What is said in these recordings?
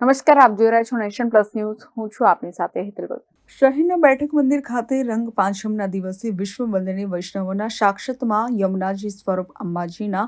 નમસ્કાર, આપ જોઈ રહ્યા છો નેશન પ્લસ ન્યૂઝ હું છું આપની સાથે હેતલ. શહેરના બેઠક મંદિર ખાતે રંગ પાંચમના દિવસે વિશ્વ વંદની વૈષ્ણવોના સાક્ષાતમાં યમુનાજી સ્વરૂપ અંબાજીના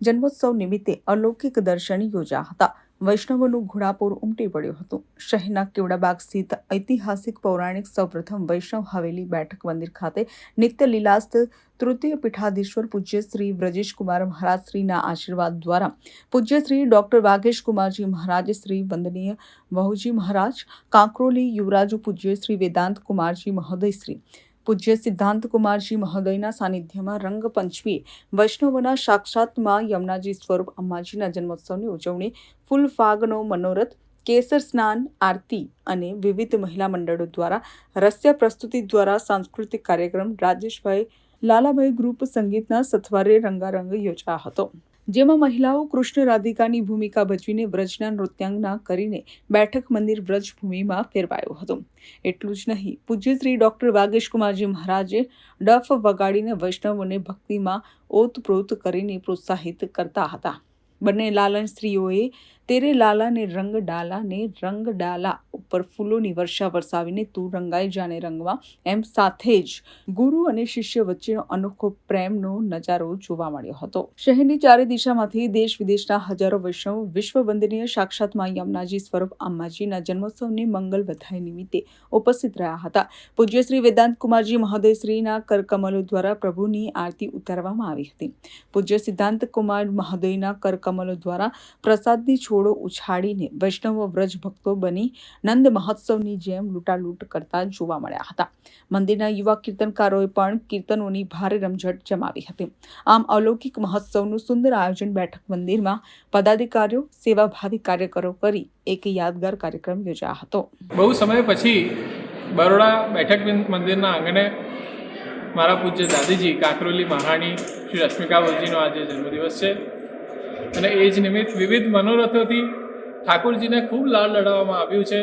જન્મોત્સવ નિમિત્તે અલૌકિક દર્શન યોજ્યા હતા વૈષ્ણવોનું ઘોડાપુર ઉમટી પડ્યું હતું. શહેરના કેવડાબાગ સ્થિત ઐતિહાસિક પૌરાણિક સૌપ્રથમ વૈષ્ણવ હવેલી બેઠક મંદિર ખાતે નિત્ય લીલાસ્ત તૃતીય પીઠાધીશ્વર પૂજ્ય શ્રી બ્રજેશ કુમાર મહારાજ શ્રીના આશીર્વાદ દ્વારા પૂજ્ય શ્રી ડોક્ટર વાઘેશ કુમારજી મહારાજ, શ્રી વંદનીય વહુજી મહારાજ, કાંકરોલી યુવરાજુ પૂજ્ય શ્રી વેદાંત કુમારજી મહોદય શ્રી પૂજ્ય સિદ્ધાંત કુમારજી મહોદયના સાનિધ્યમાં રંગપંચમીએ વૈષ્ણવોના સાક્ષાત્માં યમુનાજી સ્વરૂપ અંબાજીના જન્મોત્સવની ઉજવણી, ફૂલ ફાગનો મનોરથ, કેસર સ્નાન, આરતી અને વિવિધ મહિલા મંડળો દ્વારા રસ્ય પ્રસ્તુતિ દ્વારા સાંસ્કૃતિક કાર્યક્રમ રાજેશભાઈ લાલાભાઈ ગ્રુપ સંગીતના સથવારે રંગારંગ યોજાયો હતો. જેમાં મહિલાઓ કૃષ્ણ રાધિકાની ભૂમિકા ભજવીને વ્રજના નૃત્યાંગના કરીને બેઠક મંદિર વ્રજભૂમિમાં ફેરવાયો હતો. એટલું જ નહીં, પૂજ્યશ્રી ડૉક્ટર વાગેશકુમારજી વાગેશ કુમારજી મહારાજે ડફ વગાડીને વૈષ્ણવોને ભક્તિમાં ઓતપ્રોત કરીને પ્રોત્સાહિત કરતા હતા. બંને લાલન સ્ત્રીઓએ તેરે લાલાને રંગ ડાલાને રંગ ડાલા ઉપર ફૂલોની વર્ષા વરસાવીને તું રંગાઈ જાને રંગવા. એમ સાથે જ ગુરુ અને શિષ્ય વચ્ચેનો અનોખો પ્રેમનો નજારો જોવા મળ્યો હતો. શહેરની ચારે દિશામાંથી દેશ વિદેશના હજારો વૈષ્ણવ વિશ્વ વંદનીય સાક્ષાતમાં યમુનાજી સ્વરૂપ અંબાજીના જન્મોત્સવની મંગલ વધાઈ નિમિત્તે ઉપસ્થિત રહ્યા હતા. પૂજ્ય શ્રી વેદાંત કુમારજી મહોદયશ્રીના કરકમલો દ્વારા પ્રભુની આરતી ઉતારવામાં આવી હતી. પૂજ્ય સિદ્ધાંત કુમાર મહોદયના કરકમલો દ્વારા પ્રસાદની છોડો ઉછાળીને વૈષ્ણવ વ્રજ ભક્તો બની નંદ મહોત્સવની જેમ લૂંટાલૂંટ કરતા જોવા મળ્યા હતા. મંદિરના યુવા કીર્તનકારોએ પણ કીર્તનોની ભારે રમઝટ જમાવી હતી. આમ અલૌકિક મહોત્સવનું સુંદર આયોજન બેઠક મંદિરમાં પદાધિકારીઓ, સેવાભાવી કાર્યકરો કરી એક યાદગાર કાર્યક્રમ યોજાયો હતો. બહુ સમય પછી બરોડા બેઠક મંદિરના આંગણે મારા પૂજ્ય દાદીજી, કાંકરોલી મહારાણી શ્રી રશ્મિકા આજે જન્મદિવસ છે. અને એ જ નિમિત્ત વિવિધ મનોરથોથી ઠાકોરજીને ખૂબ લાડ લડાવવામાં આવ્યું છે.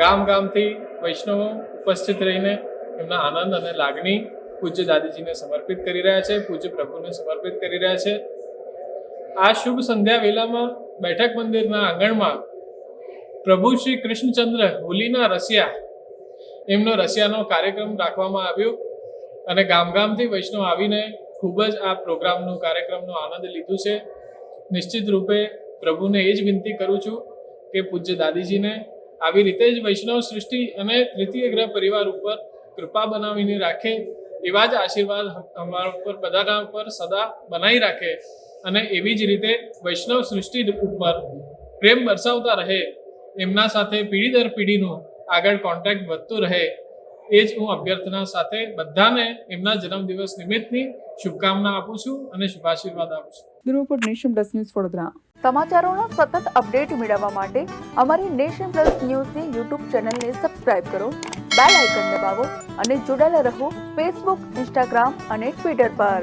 ગામ ગામથી વૈષ્ણવો ઉપસ્થિત રહીને એમના આનંદ અને લાગણી પૂજ્ય દાદીજીને સમર્પિત કરી રહ્યા છે, પૂજ્ય પ્રભુને સમર્પિત કરી રહ્યા છે. આ શુભ સંધ્યા વેલામાં બેઠક મંદિરના આંગણમાં પ્રભુ શ્રી કૃષ્ણચંદ્ર હોલીના રસિયા, એમનો રસિયાનો કાર્યક્રમ રાખવામાં આવ્યો અને ગામ ગામથી વૈષ્ણવ આવીને ખૂબ જ આ પ્રોગ્રામનું કાર્યક્રમનો આનંદ લીધું છે. નિશ્ચિત રૂપે પ્રભુને એ જ વિનંતી કરું છું કે પૂજ્ય દાદીજીને આવી રીતે જ વૈષ્ણવ સૃષ્ટિ અને તૃતીય ગ્રહ પરિવાર ઉપર કૃપા બનાવીને રાખે, એવા જ આશીર્વાદ અમારા ઉપર, બધાના ઉપર સદા બનાવી રાખે અને એવી જ રીતે વૈષ્ણવ સૃષ્ટિ ઉપર પ્રેમ બરસાવતા રહે, એમના સાથે પેઢી દર પીઢીનું આગળ કોન્ટેક્ટ વધતો રહે. એ જ હું અભ્યર્થના સાથે બધાને એમના જન્મદિવસ નિમિત્તની શુભકામના આપું છું અને શુભાશીર્વાદ આપું છું. Bureau report nation plus news Vadodara. સમાચારોનો સતત અપડેટ મેળવવા માટે અમારી નેશન પ્લસ ન્યૂઝની યુટ્યુબ ચેનલને સબસ્ક્રાઇબ કરો, બેલ આઇકન દબાવો અને જોડાયેલા રહો ફેસબુક, ઇન્સ્ટાગ્રામ અને ટ્વિટર પર.